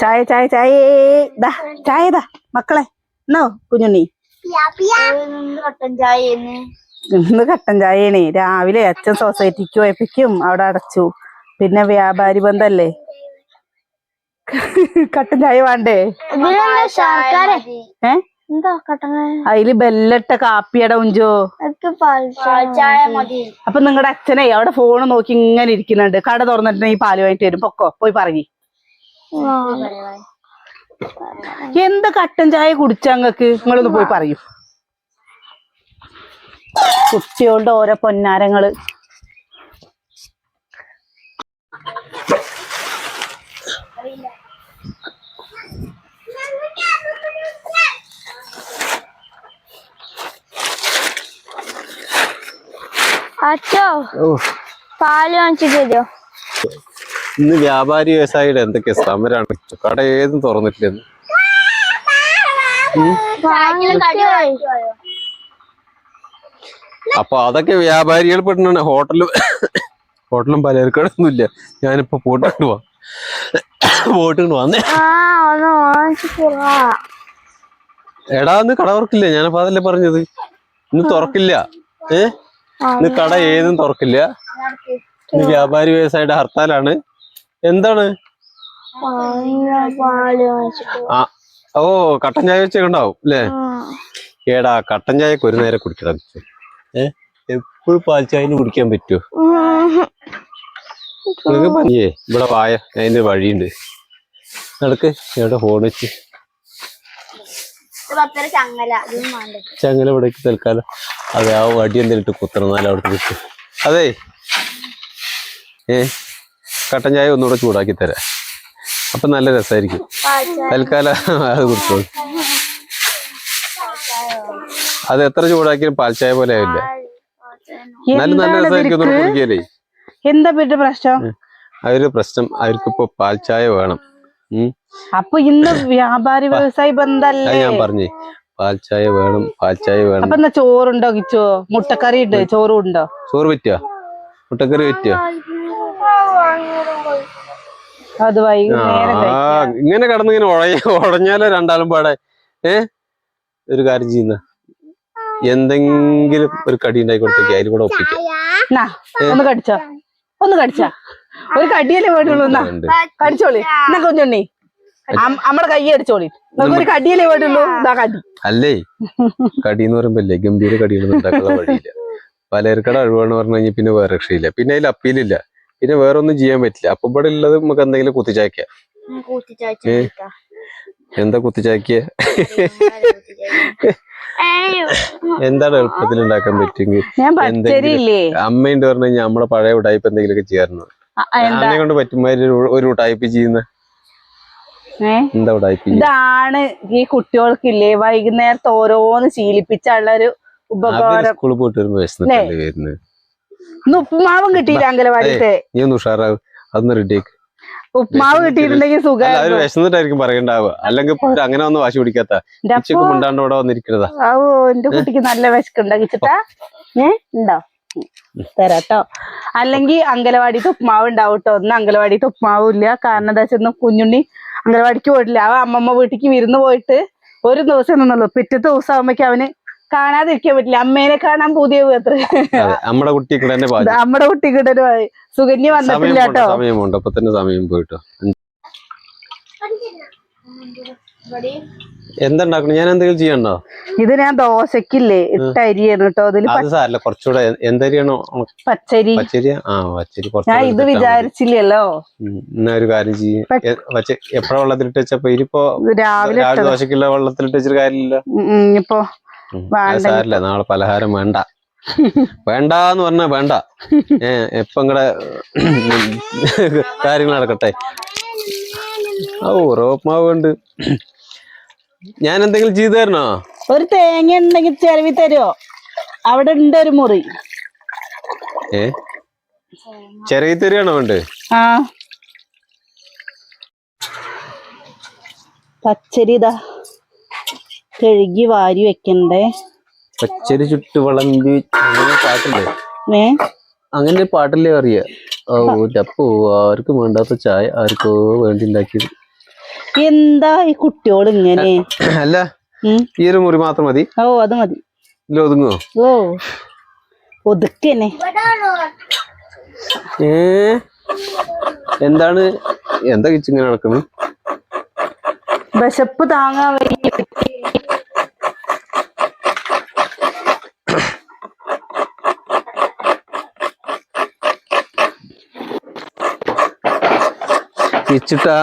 ചായ ചായ ചായ. ദാ ചായ ദാ മക്കളെ. എന്നോ കുഞ്ഞുണ്ണി? കട്ടൻ ചായ ഇന്ന് കട്ടൻ ചായയാണേ രാവിലെ അച്ഛൻ സൊസൈറ്റിക്ക് പോയപ്പിക്കും അവിടെ അടച്ചു. പിന്നെ വ്യാപാരി ബന്ധല്ലേ? കട്ടൻ ചായ വേണ്ടേ? അതിൽ ബെല്ലട്ട കാപ്പിയട ഉഞ്ചോ? അപ്പൊ നിങ്ങളുടെ അച്ഛനെ അവിടെ ഫോൺ നോക്കി ഇങ്ങനെ ഇരിക്കുന്നുണ്ട്. കട തുറന്നിട്ടുണ്ടെങ്കിൽ ഈ പാൽ വാങ്ങിട്ട് വരും. പൊക്കോ പോയി പറയും എന്ത് കട്ടൻ ചായ കുടിച്ചങ്ങക്ക് നിങ്ങളൊന്ന് പോയി പറയൂ. കുട്ടികളുടെ ഓരോ പൊന്നാരങ്ങൾ. അച്ഛോ പാൽ വാങ്ങിച്ചിട്ട് തരുമോ ഇന്ന് വ്യാപാരി വ്യവസായിയുടെ എന്തൊക്കെ സമരാണ്? കട ഏതും തുറന്നിട്ടില്ലെന്ന് അപ്പൊ അതൊക്കെ വ്യാപാരികൾ പെടുന്നാണ് ഹോട്ടലും ഹോട്ടലും പലചരക്കടൊന്നുമില്ല ഞാനിപ്പോ പോട്ടിട്ട് പോവാ വന്നേ. എടാ ഇന്ന് കട തുറക്കില്ല. ഞാനപ്പോ അതല്ലേ പറഞ്ഞത്. ഇന്ന് തുറക്കില്ല. ഏ? ഇന്ന് കട ഏതും തുറക്കില്ല. ഇന്ന് വ്യാപാരി വ്യവസായിയുടെ ഹർത്താലാണ്. എന്താണ്? ഓ കട്ടൻ ചായ വെച്ചുണ്ടാവും അല്ലേ? ഏടാ കട്ടൻ ചായ ഒരു നേരം കുടിക്കണം. ഏ എപ്പോഴും പാൽ ചായന് കുടിക്കാൻ പറ്റുമോ നിങ്ങൾക്ക് പനിയേ? ഇവിടെ വായ അതിന്റെ വഴിയുണ്ട്. നടക്ക് എവിടെ ഫോൺ വെച്ച്? ചങ്ങല ഇവിടേക്ക് തൽക്കാലം. അതെ ആ വടി എന്തെങ്കിലും കുത്തണം അവിടെ കിട്ടും. അതെ. ഏ കട്ടൻ ചായ ഒന്നുകൂടെ ചൂടാക്കി തരാം. അപ്പൊ നല്ല രസമായിരിക്കും തൽക്കാലം അത് അത് എത്ര ചൂടാക്കിയാലും പാൽച്ചായ ചായ പോലെ ആയില്ല നല്ല നല്ല രസമായിരിക്കും കുടിക്കലേ. എന്താ പിന്നെ പ്രശ്നം? അതൊരു പ്രശ്നം. അവർക്കിപ്പോ പാൽച്ചായ ചായ വേണം അപ്പൊ ഇന്ന് വ്യാപാരി വ്യവസായി ബന്ധല്ലേ? ഞാൻ പറഞ്ഞേ. പാൽച്ചായ ചായ വേണം പാൽച്ചായ ചായ വേണം. അപ്പൊ എന്നാ ചോറുണ്ടോ കിച്ചോ മുട്ടക്കറി ഉണ്ട്? ചോറും ഉണ്ടോ ചോറ് പറ്റിയോ മുട്ടക്കറി പറ്റിയ അത് വൈകുന്നേരം ആ. ഇങ്ങനെ കടന്ന് ഇങ്ങനെ ഉഴയ ഉടഞ്ഞാലോ രണ്ടാലും പാടെ. ഏ? ഒരു കാര്യം ചെയ്യുന്ന. എന്തെങ്കിലും ഒരു കടി ഉണ്ടായി കൊടുത്തേക്ക് അതിൽ കൂടെ ഒപ്പിക്കാം. ഒന്ന് കടിച്ചോ. ഒന്ന് കടിച്ചാ. ഒരു കടിയല്ലേ വേണ്ടുള്ളൂ എന്നാ കടിച്ചോളി. എന്നാ കൊഞ്ചുണ്ണി നമ്മടെ കൈ അടിച്ചോളി. ഒരു കടിയല്ലേ വേണ്ടുള്ളൂ ഇതാ കടി. അല്ലേ? കടി എന്ന് പറയുമ്പോ അല്ലേ? ഗംഭീര കടികളൊന്നും ഉണ്ടാക്കാനുള്ള വഴിയില്ല. പലചരക്കട അഴുവാണെന്ന് പറഞ്ഞു കഴിഞ്ഞാൽ പിന്നെ വേറെ രക്ഷയില്ല. പിന്നെ അതിൽ അപ്പീലില്ല. പിന്നെ വേറെ ഒന്നും ചെയ്യാൻ പറ്റില്ല. അപ്പൊ ഇവിടെ ഉള്ളത് നമുക്ക് എന്തെങ്കിലും കുത്തിച്ചാക്കിയ? എന്താ കുത്തിച്ചാക്കിയ? എന്താണ് എളുപ്പത്തിൽ ഉണ്ടാക്കാൻ പറ്റുമെങ്കിൽ അമ്മയുണ്ട് പറഞ്ഞു കഴിഞ്ഞാൽ നമ്മുടെ പഴയ ഉടായ്പ എന്തെങ്കിലുമൊക്കെ ചെയ്യാറുണ്ട് അമ്മയെ കൊണ്ട് പറ്റുമാതിരി ഒരു- ടൈപ്പ് ഉടായ്പ ചെയ്യുന്ന. എന്താ ഉടായ്പ ഇതാണ് ഈ കുട്ടികൾക്കില്ലേ? വൈകുന്നേരത്തെ ഓരോന്ന് ശീലിപ്പിച്ചുള്ള ഒരു ഉപകാരം. സ്കൂളിൽ പോയിട്ട് വരുമ്പോ വരുന്നത് ഇന്ന് ഉപ്പുമാവും കിട്ടിയില്ല അങ്കലവാടിത്തെ നീ ഒന്ന് ഉഷാറാവ് അതൊന്ന് റെഡിയാക്ക്. ഉപ്പുമാവ് കിട്ടിയിട്ടുണ്ടെങ്കിൽ വിശന്നിട്ടായിരിക്കും പറയണ്ടാവുക. അല്ലെങ്കിൽ അങ്ങനെ ഒന്നും വാശി പിടിക്കാത്ത. എന്റെ അപ്പോ ഉച്ചയ്ക്ക് മുണ്ടാണ്ട് ഇവിടെ വന്നിരിക്കുന്നതാ ഓ എന്റെ കുട്ടിക്ക് നല്ല വിശക്കുണ്ടോ. കിച്ചിട്ടാ ഏ ഉണ്ടോ? തരാട്ടോ. അല്ലെങ്കിൽ അങ്കലവാടിത്തെ ഉപ്മാവ് ഉണ്ടാവും കേട്ടോ ഒന്ന് അങ്കലവാടിത്തെ ഉപ്മാവും ഇല്ല. കാരണം എന്താ വെച്ചാൽ കുഞ്ഞുണ്ണി അങ്കലവാടിക്ക് പോയിട്ടില്ല. അവ അമ്മമ്മ വീട്ടിക്ക് വിരുന്ന് പോയിട്ട് ഒരു ദിവസം നിന്നുള്ളൂ. പിറ്റത്തെ ദിവസം ആവുമ്പോഴേക്കും അവന് കാണാതിരിക്കാൻ പറ്റില്ല. അമ്മേനെ കാണാൻ പുതിയ അതെ നമ്മുടെ കുട്ടിക്കൂടെ നമ്മുടെ കുട്ടിക്കൂടെ സുഗന്യ സുകന്യ വന്നിട്ടില്ല കേട്ടോ. സമയം പോണ്ട. അപ്പൊ തന്നെ സമയം പോയിട്ടോ. എന്തുണ്ടാക്കണം? ഞാൻ എന്തെങ്കിലും ചെയ്യണ്ടോ? ഇത് ഞാൻ ദോശക്കില്ലേ ഇട്ട അരിയാണ് കേട്ടോ. അതിൽ അത് സാരല്ല കുറച്ചുകൂടെ എന്തരിയാണോ? പച്ചരി. പച്ചരി ആ പച്ചരി ഞാൻ ഇത്. വിചാരിച്ചില്ലല്ലോ. എന്നാ ഒരു കാര്യം ചെയ്യും. എപ്പോഴാ വെള്ളത്തിലിട്ട് വെച്ചപ്പോ ഇനിയിപ്പോ രാവിലെ ദോശക്കില്ല ദോശക്കുള്ള വെള്ളത്തിലിട്ട് വെച്ചൊരു കാര്യമില്ല ഇനിയിപ്പോ അത് സാരില്ല നാളെ പലഹാരം വേണ്ട. വേണ്ട എന്ന് പറഞ്ഞാ വേണ്ട. ഏ എപ്പം കൂടെ കാര്യങ്ങൾ നടക്കട്ടെ? ഓ റോപ്മാവ് ഉണ്ട് ഞാൻ എന്തെങ്കിലും ചെയ്തു തരണോ? ഒരു തേങ്ങ ഉണ്ടെങ്കിൽ ചെലവി തരുമോ അവിടെ ഉണ്ട് ഒരു മുറി. ഏ? ചെറിയ തരുവാണോ വേണ്ട? ആ. പച്ചരി ഇതാ. കഴുകി വാരി വെക്കണ്ടേ? പച്ചരി ചുട്ടു വിളമ്പി പാട്ടില്ലേ? ഏ? അങ്ങനെ പാട്ടില്ലേ അറിയാ? ആർക്കും വേണ്ടാത്ത ചായ ആർക്കോ വേണ്ടി ഉണ്ടാക്കിയത് എന്താ ഈ കുട്ടിയോട് ഇങ്ങനെ? അല്ല. ഈ ഒരു മുറി മാത്രം മതി. ഓ അത് മതി. ഒതുങ്ങോ? ഓ ഒതുക്കന്നെ. ഏ? എന്താണ്? എന്താ കിച്ചിങ്ങനെ നടക്കുന്നത് വിശപ്പ് താങ്ങാൻ വയ്യ കിച്ചിട്ടാ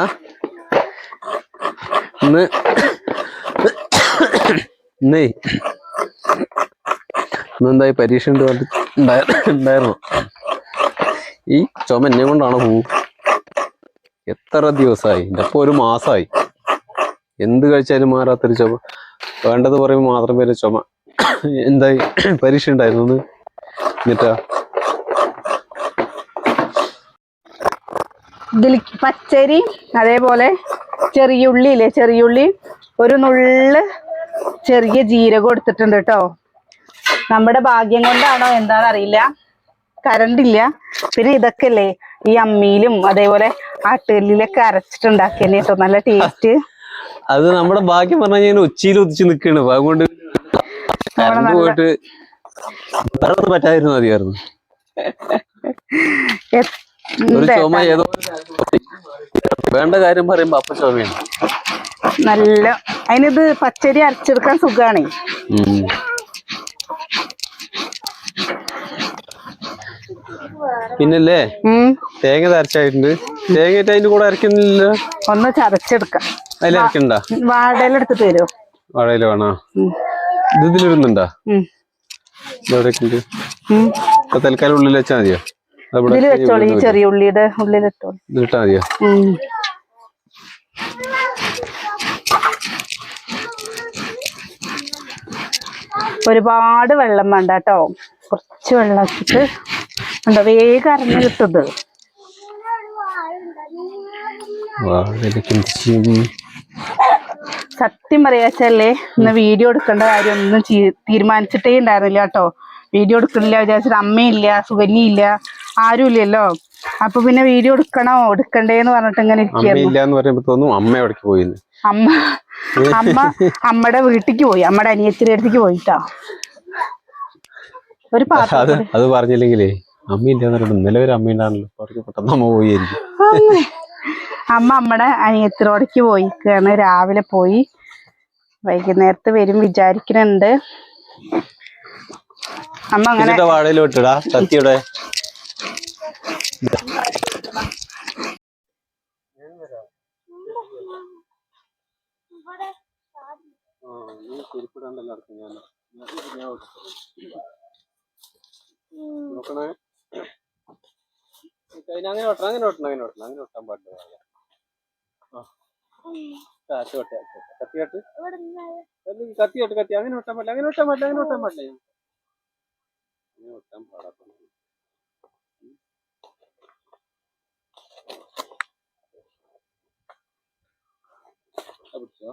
ഇന്ന് ഇന്നേ പരീക്ഷ ഉണ്ട് ഉണ്ടായിരുന്നു. ഈ ചുമ എന്നെ കൊണ്ടാണ് പോവും എത്ര ദിവസമായി എന്റെ ഒരു മാസമായി എന്ത് കഴിച്ചാലും മാറാത്തൊരു ചുമ. വേണ്ടത് പറയുമ്പോൾ മാത്രം പേര് ചുമ. എന്തായി? പരീക്ഷ ഉണ്ടായിരുന്നു എന്നിട്ടാ? ഇതിൽ പച്ചരി അതേപോലെ ചെറിയ ചെറിയുള്ളി ഇല്ലേ ചെറിയുള്ളി ഒരു നുള്ള് ചെറിയ ജീരകം എടുത്തിട്ടുണ്ട് കേട്ടോ. നമ്മുടെ ഭാഗ്യം കൊണ്ടാണോ എന്താണെന്ന് അറിയില്ല കറണ്ട് ഇല്ല. പിന്നെ ഇതൊക്കെ അല്ലേ ഈ അമ്മിയിലും അതേപോലെ ആട്ടുകല്ലിലൊക്കെ അരച്ചിട്ടുണ്ടാക്കിയന്നെ കേട്ടോ നല്ല ടേസ്റ്റ് അത് നമ്മുടെ ഭാഗ്യം പറഞ്ഞു കഴിഞ്ഞാൽ ഉച്ചയിൽ ഉദിച്ച് നിൽക്കണ് അതുകൊണ്ട് പോയിട്ട് പറ്റായിരുന്നു പറ്റാതിരുന്നു മതിയായിരുന്നു. ഒരു ചുമ ഏതോ. വേണ്ട കാര്യം പറയുമ്പോ അപ്പ ചുമയാണ് നല്ല അതിനിത് പച്ചരി അരച്ചെടുക്കാൻ സുഖാണ്. പിന്നല്ലേ? തേങ്ങ അരച്ചായിട്ടുണ്ട്. തേങ്ങ അതിന്റെ കൂടെ അരക്കുന്നില്ല ഒന്ന് ചതച്ചെടുക്കാം. അതിൽ അരക്കണ്ട. വാടയിലെടുത്തിട്ട് വരുമോ വാടയിൽ വേണോ. ഇത് ഇതിലിരുന്നുണ്ടോ. ഇതെവിടെയൊക്കെ തൽക്കാലം ഉള്ളിൽ വെച്ചാൽ മതിയോ? ഇതിൽ വെച്ചോളൂ ഈ ചെറിയ ഉള്ളിയുടെ ഉള്ളിലിട്ടോളൂ ഇതിലിട്ടാ മതിയോ. ഒരുപാട് വെള്ളം വേണ്ട കേട്ടോ. കുറച്ച് വെള്ളം വെച്ചിട്ട് എന്താ വേഗം അരഞ്ഞു കിട്ടത്? സത്യം പറയാച്ചല്ലേ ഇന്ന് വീഡിയോ എടുക്കേണ്ട കാര്യം ഒന്നും തീരുമാനിച്ചിട്ടേ ഉണ്ടായിരുന്നില്ല കേട്ടോ. വീഡിയോ എടുക്കണില്ല വിചാരിച്ചിട്ട് അമ്മയില്ല സുകന്യയില്ല ആരും ഇല്ലല്ലോ അപ്പൊ പിന്നെ വീഡിയോ എടുക്കണോ? എടുക്കണ്ടേന്ന് പറഞ്ഞിട്ട് ഇങ്ങനെ ഇരിക്കുന്നു അമ്മ അമ്മ അമ്മ അമ്മയുടെ വീട്ടിക്ക് പോയി. അമ്മയുടെ അനിയത്തിന്റെ അടുത്തേക്ക് പോയിട്ടാ. ഒരു അത് പറഞ്ഞില്ലെങ്കിലേ അമ്മയില്ല എന്ന് പറയുമ്പോ ഇന്നലെ ഒരു അമ്മ ഉണ്ടാണല്ലോ അവർക്ക് പെട്ടെന്ന് അമ്മ പോയിരിക്കും അമ്മേ. അമ്മയുടെ അനിയത്തിയോടേക്ക് പോയിക്കാണ്. രാവിലെ പോയി വൈകുന്നേരത്ത് വരും വിചാരിക്കുന്നുണ്ട് അമ്മ അങ്ങനെ വാഴയിൽ വിട്ടിടാ കത്തിയുടെ നോക്കണേ അങ്ങനെ വെട്ടണം അങ്ങനെ അങ്ങനെ അങ്ങനെ വെട്ടാൻ പാടില്ല അച്ചു വെട്ടെ. കത്തി അങ്ങനെ ഒട്ടാൻ പാടില്ല അങ്ങനെ ഒട്ടാൻ പാടില്ല അങ്ങനെ ഒട്ടാൻ പാടില്ല അങ്ങനെ വെട്ടാൻ പാടാത്ത പിടിച്ചോ?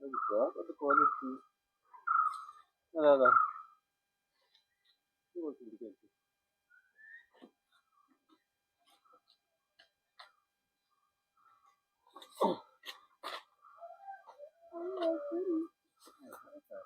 പിടിച്ചോ? അത് അതാ. പിടിക്കാൻ പള്ളിയിലായി പോവും ഉം. നോക്ക്. ഉം. ഇവിടെ പിടിച്ചോ.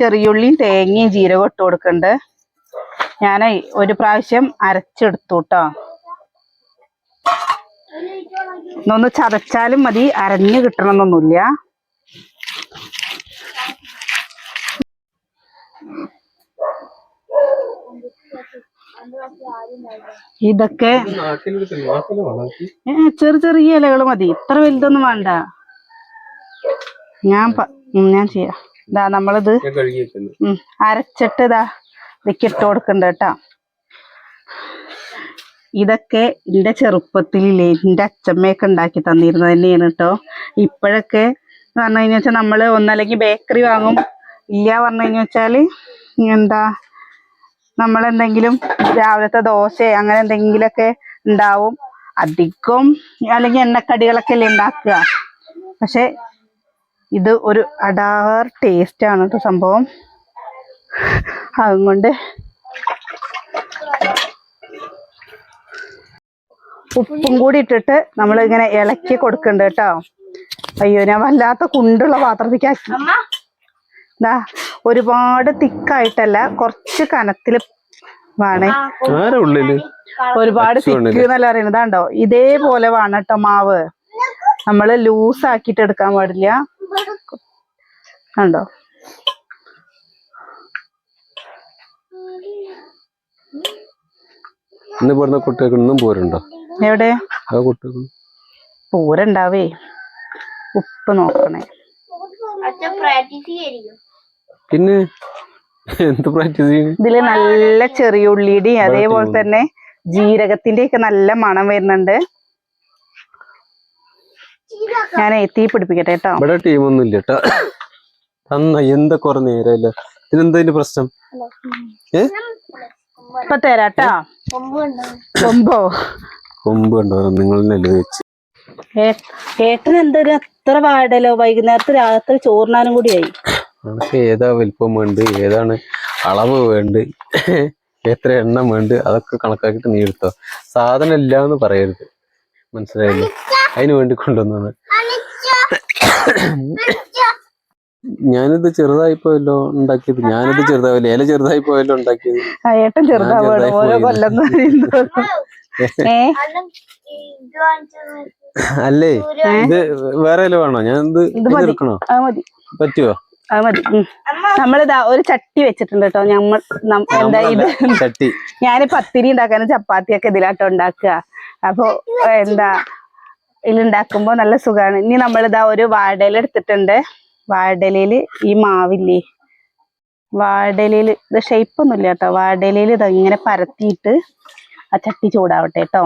ചെറിയുള്ളിയും തേങ്ങയും ജീരകം ഇട്ട് കൊടുക്കണ്ട്. ഞാൻ ഒരു പ്രാവശ്യം അരച്ചെടുത്തു കേട്ടോ ഒന്ന് ചതച്ചാലും മതി അരഞ്ഞു കിട്ടണമെന്നൊന്നുമില്ല. ഇതൊക്കെ ചെറു ചെറിയ ഇലകൾ മതി. ഇത്ര വലുതൊന്നും വേണ്ട. ഞാൻ ഞാൻ ചെയ്യാം. ഇതാ നമ്മളിത് അരച്ചിട്ട് ഇതാ ഇതൊക്കെ ഇട്ട് കൊടുക്കണ്ട കേട്ടാ. ഇതൊക്കെ എന്റെ ചെറുപ്പത്തിലില്ലേ എന്റെ അച്ഛമ്മയൊക്കെ ഉണ്ടാക്കി തന്നിരുന്നത് തന്നെയാണ് കേട്ടോ. ഇപ്പോഴൊക്കെ പറഞ്ഞു കഴിഞ്ഞാൽ നമ്മൾ ഒന്നല്ലെങ്കിൽ ബേക്കറി വാങ്ങും. ഇല്ല പറഞ്ഞു കഴിഞ്ഞാൽ വെച്ചാൽ എന്താ നമ്മളെന്തെങ്കിലും രാവിലത്തെ ദോശ അങ്ങനെ എന്തെങ്കിലുമൊക്കെ ഉണ്ടാവും. അധികം അല്ലെങ്കിൽ എണ്ണക്കടികളൊക്കെ അല്ലേ ഉണ്ടാക്കുക. പക്ഷെ ഇത് ഒരു അടാർ ടേസ്റ്റ് കേട്ടോ സംഭവം. അതുകൊണ്ട് ഉപ്പും കൂടി ഇട്ടിട്ട് നമ്മൾ ഇങ്ങനെ ഇളക്കി കൊടുക്കണ്ട് കേട്ടോ അയ്യോ ഞാൻ വല്ലാത്ത കുണ്ടുള്ള പാത്രത്തിലേക്ക് ആക്കി. ദാ ഒരുപാട് തിക്കായിട്ടല്ല കുറച്ച് കനത്തിൽ വേണേ. ഒരുപാട്? തിക്ക് എന്നല്ല പറയുന്നത്. ഇതാണ്ടോ ഇതേപോലെ വേണം കേട്ടോ മാവ്. നമ്മൾ ലൂസ് ആക്കിയിട്ട് എടുക്കാൻ പാടില്ല. കണ്ടോ? ഇന്ന് ഇവിടുന്ന് കുട്ടികൾക്ക് ഇന്നും പോരുണ്ടോ? എവിടെ? പൂരണ്ടാവേ. ഉപ്പ് നോക്കണേ. പ്രാക്ടീസ് ചെയ്യായിരിക്കും. പിന്നെ എന്ത് പ്രാക്ടീസ് ഇതിൽ നല്ല ചെറിയ ഉള്ളിയുടെയും അതേപോലെ തന്നെ ജീരകത്തിന്റെ ഒക്കെ നല്ല മണം വരുന്നുണ്ട്. ഞാൻ തീ പിടിപ്പിക്കട്ടെ കേട്ടോ. ഇവിടെ ടീമൊന്നും ഇല്ല കേട്ടോ. തന്ന എന്താ കുറെ നേരമില്ല? ഇതിനെന്താ ഇതിന്റെ പ്രശ്നം? ഏ? ഇപ്പൊ തരാട്ടാ. കൊമ്പ്? കൊമ്പോ കണ്ടോ? നിങ്ങൾ നെല്ല് വെച്ച്? ഏ- ഏട്ടന് എന്തൊരു അത്ര പാടലോ വൈകുന്നേരത്ത് രാത്രി ചോറിനാനും കൂടിയായി നമുക്ക് ഏതാ വലിപ്പം വേണ്ട ഏതാണ് അളവ് വേണ്ട എത്ര എണ്ണം വേണ്ട അതൊക്കെ കണക്കാക്കിയിട്ട് നീ എടുത്തോ. സാധനം ഇല്ല എന്ന് പറയരുത്. മനസ്സിലായില്ലേ? അതിന് വേണ്ടി കൊണ്ടുവന്നാണ് ഞാനിത് ചെറുതായി പോയല്ലോ ഉണ്ടാക്കിയത്. ഞാനിത് ചെറുതാവില്ല? ഇല ചെറുതായി പോയല്ലോ ഉണ്ടാക്കിയത്. ഏട്ടൻ ചെറുതാവാണ് ഓരോ കൊല്ലം അല്ലേ? ഇത് വേറെ ഇല വേണോ? ഞാൻ ഇത്. എടുക്കണോ പറ്റുമോ അത് മതി. നമ്മളിതാ ഒരു ചട്ടി വെച്ചിട്ടുണ്ട് കേട്ടോ. നമ്മൾ എന്താ ഇത്? ചട്ടി. ഞാൻ പത്തിരി ഉണ്ടാക്കാനും ചപ്പാത്തിയൊക്കെ ഇതിലാട്ടോ ഉണ്ടാക്കുക. അപ്പൊ എന്താ ഇതിലുണ്ടാക്കുമ്പോ നല്ല സുഖാണ്. ഇനി നമ്മളിതാ ഒരു വാഴയില എടുത്തിട്ടുണ്ട്. വാഴയിലയിൽ ഈ മാവില്ലേ? വാഴയിലയിൽ ഇത് ഷേപ്പ് ഒന്നുമില്ല കേട്ടോ. വാഴയിലയിൽ ഇത് ഇങ്ങനെ പരത്തിയിട്ട് ആ ചട്ടി ചൂടാവട്ടെ കേട്ടോ.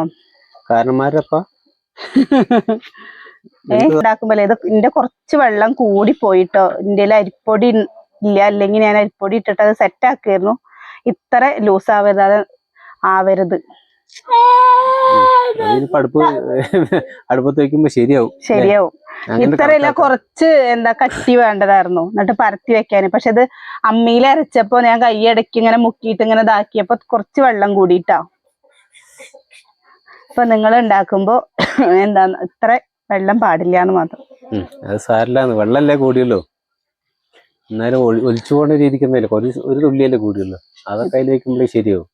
കാരണന്മാരപ്പ? ഉണ്ടാക്കുമ്പോൾ ഇത് ഇതിന്റെ കുറച്ച് വെള്ളം കൂടി പോയിട്ടോ ഇതിന്റെ അരിപ്പൊടി ഇല്ല അല്ലെങ്കിൽ ഞാൻ അരിപ്പൊടി ഇട്ടിട്ട് അത് സെറ്റ് ആക്കിയിരുന്നു. ഇത്ര ലൂസ് ആവരുത് ആവരുത്. അടുപ്പത്ത് വെക്കുമ്പോ ശരിയാവും ശരിയാവും. ഇത്രയല്ല കുറച്ച് എന്താ കട്ടി വേണ്ടതായിരുന്നു. എന്നിട്ട് പരത്തി വെക്കാൻ പക്ഷെ അത് അമ്മിയിൽ അരച്ചപ്പോ ഞാൻ കൈയടക്കി ഇങ്ങനെ മുക്കിയിട്ട് ഇങ്ങനെ ഇതാക്കിയപ്പോ കുറച്ച് വെള്ളം കൂടിയിട്ടാ. അപ്പൊ നിങ്ങൾ ഉണ്ടാക്കുമ്പോ എന്താ ഇത്ര വെള്ളം പാടില്ല എന്ന് മാത്രം അത് സാരില്ലാന്ന്. വെള്ളല്ലേ കൂടിയല്ലോ എന്നാലും ഒലിച്ചു പോകുന്ന രീതിക്കൊന്നുമില്ല. ഒരു ഒരു തുള്ളിയല്ലേ കൂടിയുള്ളൂ. അതൊക്കെ അതിൽ വെക്കുമ്പോഴേ ശരിയാവും.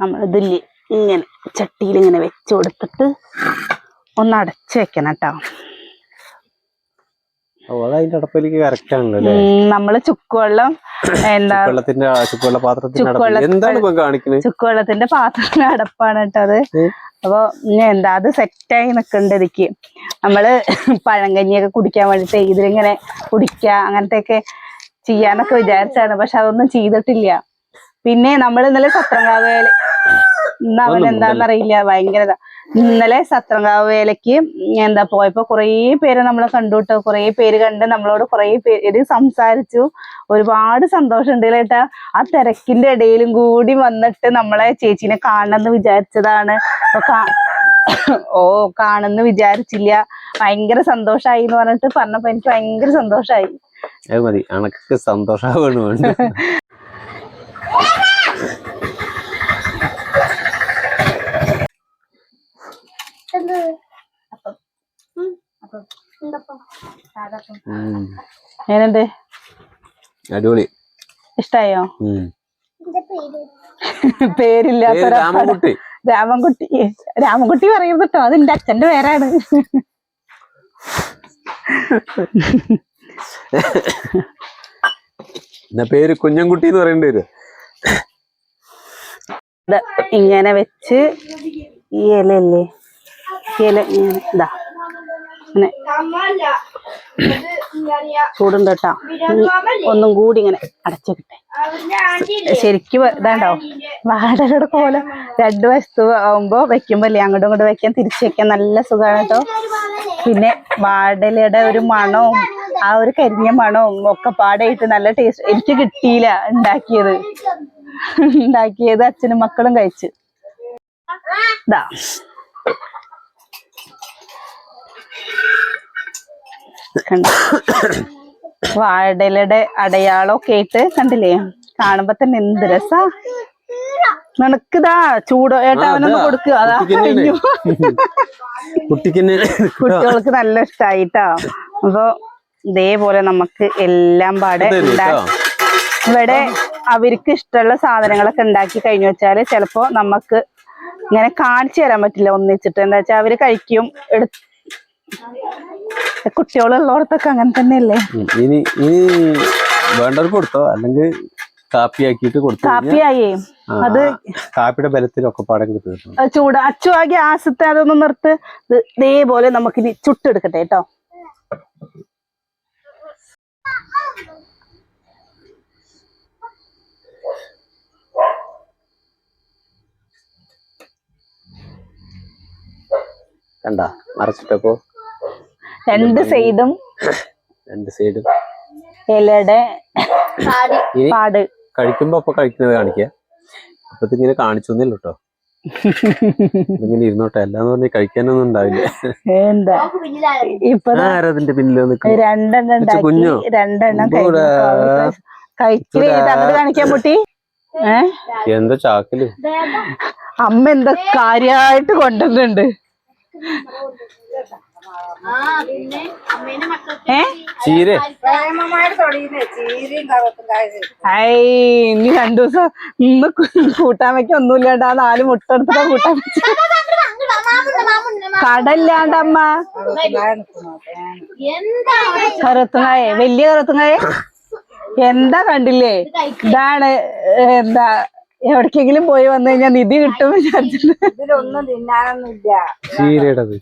നമ്മൾ ഇതില്ലേ ഇങ്ങനെ ചട്ടിയിൽ ഇങ്ങനെ വെച്ച് കൊടുത്തിട്ട് ഒന്ന് അടച്ചു വെക്കണം കേട്ടോ ഓ അത് അതിന്റെ അടപ്പിലേക്ക് കറക്റ്റ് ആണല്ലോ അല്ലേ നമ്മൾ ചുക്കുവെള്ളം എന്താ ചുക്കുവെള്ളത്തിന്റെ പാത്രത്തിന് അടപ്പാണ് കേട്ടോ അത്. അപ്പൊ എന്താ അത് സെറ്റായി നിക്കണ്ട് ഇതിക്ക്. നമ്മൾ പഴങ്കഞ്ഞിയൊക്കെ കുടിക്കാൻ വേണ്ടിട്ട് ഇതിലിങ്ങനെ കുടിക്ക അങ്ങനത്തെ ഒക്കെ ചെയ്യാനൊക്കെ വിചാരിച്ചാണ് പക്ഷെ അതൊന്നും ചെയ്തിട്ടില്ല. പിന്നെ നമ്മൾ ഇന്നലെ സത്രങ്കാവേലി വേല ഇന്ന് അവൻ എന്താന്ന് എന്താന്നറിയില്ല ഭയങ്കര. ഇന്നലെ സത്രങ്കാവ് വേലക്ക് എന്താ പോയപ്പോ കുറേ പേര് നമ്മളെ കണ്ടുട്ടോ കുറേ പേര് കണ്ട് നമ്മളോട് കുറേ പേര് സംസാരിച്ചു. ഒരുപാട് സന്തോഷമുണ്ട് കേട്ടാ ആ തിരക്കിന്റെ ഇടയിലും കൂടി വന്നിട്ട് നമ്മളെ ചേച്ചീനെ കാണണമെന്ന് വിചാരിച്ചതാണ്. ഓ കാണുന്നു വിചാരിച്ചില്ല. ഭയങ്കര സന്തോഷായി എന്ന് പറഞ്ഞിട്ട് പറഞ്ഞപ്പോ എനിക്ക് ഭയങ്കര സന്തോഷായി. അത് മതി. അണക്ക് സന്തോഷമാണ് വേണ്ട എന്ത് എന്തപ്പം ഉം. എങ്ങനെയുണ്ട്? അടിപൊളി. ഇഷ്ടായോ? ഉം. എന്റെ പേര് പേരില്ലാത്ത രാമൻകുട്ടി. രാമൻകുട്ടി. രാമൻകുട്ടി പറയുന്നത് കേട്ടോ. അത് എന്റെ അച്ഛന്റെ പേരാണ്. എന്നാ പേര് കുഞ്ഞൻകുട്ടി എന്ന് പറയേണ്ടി വരും. ഇങ്ങനെ വെച്ച് ഈ ഇലയല്ലേ? ഇല ഇതാ. ഇങ്ങനെ ചൂടും തൊട്ടാ ഒന്നും കൂടി ഇങ്ങനെ അടച്ചു കിട്ടെ ശരിക്കും ഇതാണ്ടോ? വാടകയുടെ പോലെ രണ്ട് വശത്ത് ആവുമ്പോ വെക്കുമ്പോ അല്ലേ അങ്ങോട്ടും ഇങ്ങോട്ട് വെക്കാൻ തിരിച്ചു വെക്കാൻ നല്ല സുഖമാണ് കേട്ടോ. പിന്നെ വാടലയുടെ ഒരു മണവും ആ ഒരു കരിഞ്ഞ മണവും ഒക്കെ പാടായിട്ട് നല്ല ടേസ്റ്റ്. എനിക്ക് കിട്ടിയില്ല ഉണ്ടാക്കിയത്. ഉണ്ടാക്കിയത് അച്ഛനും മക്കളും കഴിച്ചു. ഇതാ കണ്ടോ? വാഴയിലയുടെ അടയാളമൊക്കെ ആയിട്ട് കണ്ടില്ലേ? കാണുമ്പോ തന്നെ എന്ത് രസാ. നിനക്കിതാ ചൂടോ ഏട്ടാ അവനൊന്ന് കൊടുക്കുക അതാ കഴിഞ്ഞു. കുട്ടികൾക്ക് നല്ല ഇഷ്ടായിട്ടോ. അപ്പൊ ഇതേപോലെ നമുക്ക് എല്ലാം പാടെ ഇവിടെ അവർക്ക് ഇഷ്ടമുള്ള സാധനങ്ങളൊക്കെ ഉണ്ടാക്കി കഴിഞ്ഞു വെച്ചാൽ ചിലപ്പോ നമുക്ക് ഇങ്ങനെ കാണിച്ചു തരാൻ പറ്റില്ല. ഒന്നിച്ചിട്ട് എന്താ വെച്ചാൽ അവർ കഴിക്കും എടു കുട്ടികളുള്ളവർക്കൊക്കെ അങ്ങനെ തന്നെയല്ലേ? ഇനി ഇനി വേണ്ടവർക്ക് കൊടുത്തോ? അല്ലെങ്കിൽ കാപ്പി ആക്കിയിട്ട് കൊടുത്തു കാപ്പിയായേ. അത് കാപ്പിയുടെ ബലത്തിലൊക്കെ പാടം അത് ചൂട്. അച്ചുവാകി ആസത്തെ അതൊന്ന് നിർത്ത്. ഇതേപോലെ ഇതേപോലെ നമുക്കിനി ചുട്ടെടുക്കട്ടെ കേട്ടോ. കണ്ട? മറച്ചിട്ടപ്പോ രണ്ട് സൈഡും രണ്ട് സൈഡും ഇലയുടെ പാട്. കഴിക്കുമ്പോ അപ്പൊ കഴിക്കുന്നത് കാണിക്കുക അപ്പൊ ഇതിനെ കാണിച്ചു തന്നില്ല കേട്ടോ ഇതിങ്ങനെ ഇരുന്നോട്ടെ. അല്ലാന്ന് പറഞ്ഞ കഴിക്കാനൊന്നും ഉണ്ടാവില്ല. എന്താ? ഇപ്പൊ ആരതിന്റെ പിന്നിൽ രണ്ടെണ്ണം കുഞ്ഞോ? രണ്ടെണ്ണം ഇവിടെ. തന്നത്. കാണിക്കാൻ മുട്ടി ഏ? എന്താ ചാക്കിൽ? അമ്മ എന്താ കാര്യായിട്ട് കൊണ്ടുവന്നുണ്ട് ഏ? ചീര. ഐ ഇനി രണ്ടു ദിവസം ഇന്ന് കൂട്ടാൻ വെക്ക ഒന്നുമില്ലാണ്ടാ നാല് മുട്ട എടുത്തിട്ടാ കൂട്ടാൻ വെച്ച. കടല്ലാണ്ട് അമ്മ കറുത്തുങ്ങായ വലിയ കറുത്തുങ്ങായ. എന്താ കണ്ടില്ലേ? ഇതാണ് എന്താ എവിടേക്കെങ്കിലും പോയി വന്നു കഴിഞ്ഞാൽ നിധി കിട്ടും വിചാരിച്ചിട്ട്. ഇതിലൊന്നും തിന്നാനൊന്നുമില്ല. ചീരയുടേത്.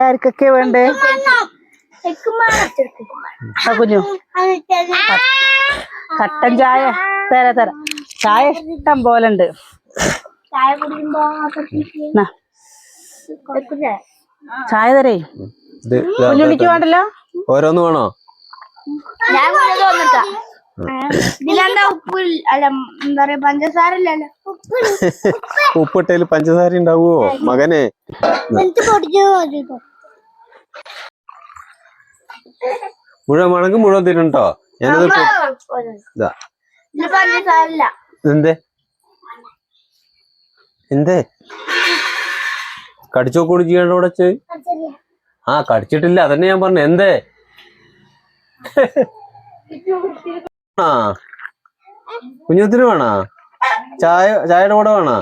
ആർക്കൊക്കെ വേണ്ടേ? ആ കുഞ്ഞു. കട്ടൻ ചായ. തര തര. ചായ ഇഷ്ടം പോലെ ഉണ്ട്. ചായ തരേ. കുഞ്ഞുണ്ണിക്ക് വേണ്ടല്ലോ? ഓരോന്ന് വേണോ? ഞാൻ ഇതിലെന്താ ഉപ്പ് അല്ല എന്താ പറയാ പഞ്ചസാര ഇല്ലല്ലോ ഉപ്പിട്ടതിൽ പഞ്ചസാര ഉണ്ടാവുമോ മകനെ. മുഴുവൻ മണക്ക് മുഴുവൻ തിരുണ്ടോ ഞാനത് ഇതാ. എന്തേ? എന്തേ? കടിച്ചോ കൂടി ചെയ്യണ്ട വെച്ച്? ആ കടിച്ചിട്ടില്ല. അതന്നെ ഞാൻ പറഞ്ഞു. എന്തേ? ആ. കുഞ്ഞുത്തിന് വേണോ? ചായ ചായയുടെ കൂടെ വേണോ?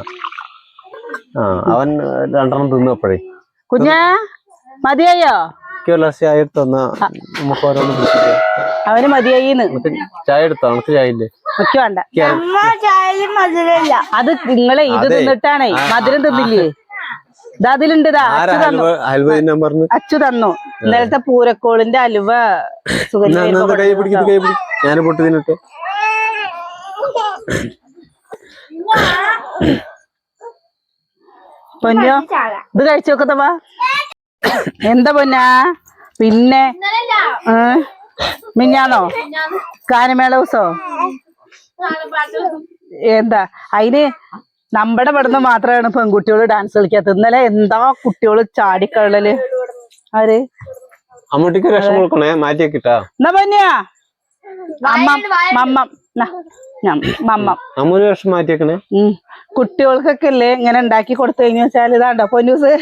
ആ അവൻ രണ്ടെണ്ണം തിന്നു അപ്പോഴേ. കുഞ്ഞ മതിയായോ? ചായ നമുക്ക് ഓരോന്ന് അവന് മതിയായിന്ന്. ചായ എടുത്തോ? നമുക്ക് ചായ ഇല്ലേ? എനിക്ക് വേണ്ട. അത് നിങ്ങളെ ഇത്. തിന്നിട്ടാണേ. മധുരം തിന്നില്ലേ? അതിലുണ്ട് അച്ചു തന്നു ഇന്നലത്തെ പൂരക്കോളിന്റെ അലുവ ഞാൻ പൊട്ടി തിന്നിട്ട് പൊന്നോ ഇത് കഴിച്ചു നോക്കത്തവാ എന്താ പൊന്നാ പിന്നെ മിഞ്ഞാണോ കാനമേള ദിവസോ എന്താ അതിന് നമ്മുടെ ഇവിടുന്ന് മാത്രമാണ് പെൺകുട്ടികൾ ഡാൻസ് കളിക്കാത്തത്. ഇന്നലെ എന്താ കുട്ടികൾ ചാടിക്കള്ളൽ ആര്? അമ്മൂട്ടിക്ക് വിഷം കൊടുക്കണേ മാറ്റി വെക്കിട്ടാ എന്നാ പൊന്നിയാ അമ്മം മമ്മം ന്നാ, ഞം, മമ്മം. അമ്മൂന് വിഷം മാറ്റി കുട്ടികൾക്കൊക്കെ അല്ലേ ഇങ്ങനെ ഉണ്ടാക്കി കൊടുത്തു കഴിഞ്ഞു വെച്ചാൽ ഇതാണ്ടോ പൊന്നൂസ്?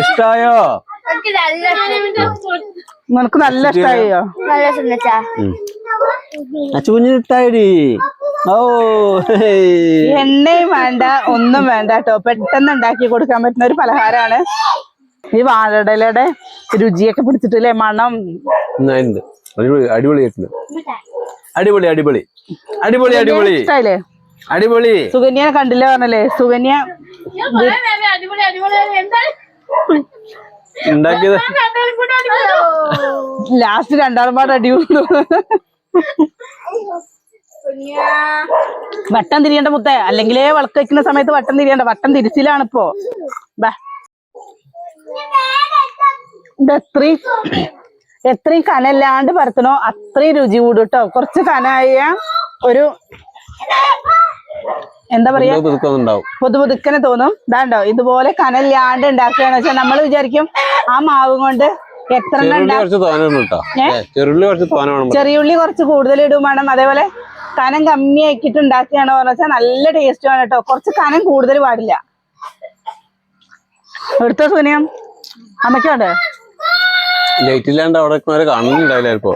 ഇഷ്ടായോ? നിനക്ക് നല്ല ഇഷ്ടായോ? സുന്ദച്ചാ ഓ. എണ്ണയും വേണ്ട ഒന്നും വേണ്ട കേട്ടോ. പെട്ടെന്ന് ഉണ്ടാക്കി കൊടുക്കാൻ പറ്റുന്ന ഒരു പലഹാരമാണ്. ഈ വാഴടലയുടെ രുചിയൊക്കെ പിടിച്ചിട്ടില്ലേ? മണം. അടിപൊളി അടിപൊളി അടിപൊളി അടിപൊളി. അടിപൊളി അടിപൊളി. ഇഷ്ടായില്ലേ? അടിപൊളി. സുകന്യനെ കണ്ടില്ല പറഞ്ഞല്ലേ? സുകന്യ അടിപൊളി അടിപൊളി ഉണ്ടാക്കിയത്. ലാസ്റ്റ് രണ്ടാളും പാട്ട് അടി കൊണ്ടു വട്ടം തിരിയണ്ട മുത്തേ. അല്ലെങ്കിലേ വിളക്ക് വെക്കുന്ന സമയത്ത് വട്ടം തിരിയണ്ട. വട്ടം തിരിച്ചിലാണ് ഇപ്പോ. ബാ. ഇത് എത്രയും എത്രയും കനല്ലാണ്ട് പരത്തണോ? അത്രയും രുചി കൂടും കേട്ടോ കുറച്ച് കനായ ഒരു എന്താ പറയാ? പുതുപുതുക്കനെ പുതു പുതുക്കനെ തോന്നും. ഇതാണ്ടോ? ഇതുപോലെ കനല്ലാണ്ട് ഉണ്ടാക്കുകയാണെന്ന് വെച്ചാൽ നമ്മൾ വിചാരിക്കും ആ മാവ് കൊണ്ട് എത്ര എണ്ണം ചെറുള്ളി കുറച്ച് ചെറിയുള്ളി കൂടുതൽ ഇടും വേണം അതേപോലെ കനം കമ്മി ആക്കിയിട്ട് ഉണ്ടാക്കിയാണോ എന്ന് വെച്ചാൽ നല്ല ടേസ്റ്റ് ആണ് കേട്ടോ കുറച്ച് കനം കൂടുതൽ പാടില്ല. എടുത്ത സുനിയം? അമ്മയ്ക്കുണ്ട് ലൈറ്റ് ഇല്ലാണ്ട് അവിടെ കാണുന്നുണ്ടാവില്ല ഇപ്പൊ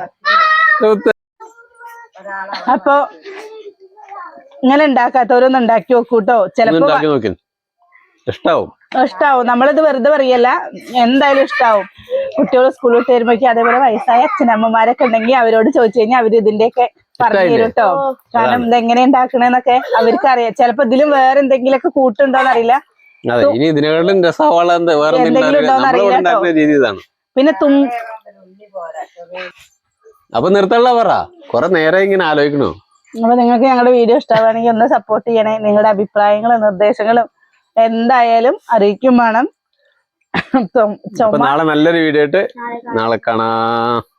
അപ്പൊ ഇങ്ങനെ ഉണ്ടാക്കാത്തവരൊന്നും ഉണ്ടാക്കി നോക്കൂട്ടോ ചിലപ്പോ ഇഷ്ടാവും. ഇഷ്ടാവും. നമ്മളിത് വെറുതെ പറയല്ല. എന്തായാലും ഇഷ്ടാവും. കുട്ടികൾ സ്കൂളിൽ വിട്ട് വരുമ്പോഴേക്കും അതേപോലെ വയസ്സായ അച്ഛനമ്മമാരൊക്കെ ഉണ്ടെങ്കിൽ അവരോട് ചോദിച്ചു കഴിഞ്ഞാൽ അവർ ഇതിന്റെയൊക്കെ പറഞ്ഞു തരും കേട്ടോ കാരണം ഇതെങ്ങനെ ഉണ്ടാക്കണെന്നൊക്കെ അവർക്ക് അറിയാം ചിലപ്പോ ഇതിലും വേറെ എന്തെങ്കിലുമൊക്കെ കൂട്ടുണ്ടോന്ന് അറിയില്ല അതെ ഇനി ഇതിനെക്കാളും എന്തെങ്കിലും ഉണ്ടോന്ന് അറിയില്ല പിന്നെ തും അപ്പൊ നിർത്തള്ള പറ. കൊറേ നേരം ഇങ്ങനെ ആലോചിക്കണോ. അപ്പൊ നിങ്ങൾക്ക് ഞങ്ങളുടെ വീഡിയോ ഇഷ്ടമാണെങ്കിൽ ഒന്ന് സപ്പോർട്ട് ചെയ്യണേ. നിങ്ങളുടെ അഭിപ്രായങ്ങളും നിർദ്ദേശങ്ങളും എന്തായാലും അറിയിക്കും വേണം. നാളെ നല്ലൊരു വീഡിയോ ആയിട്ട് നാളെ കാണാം.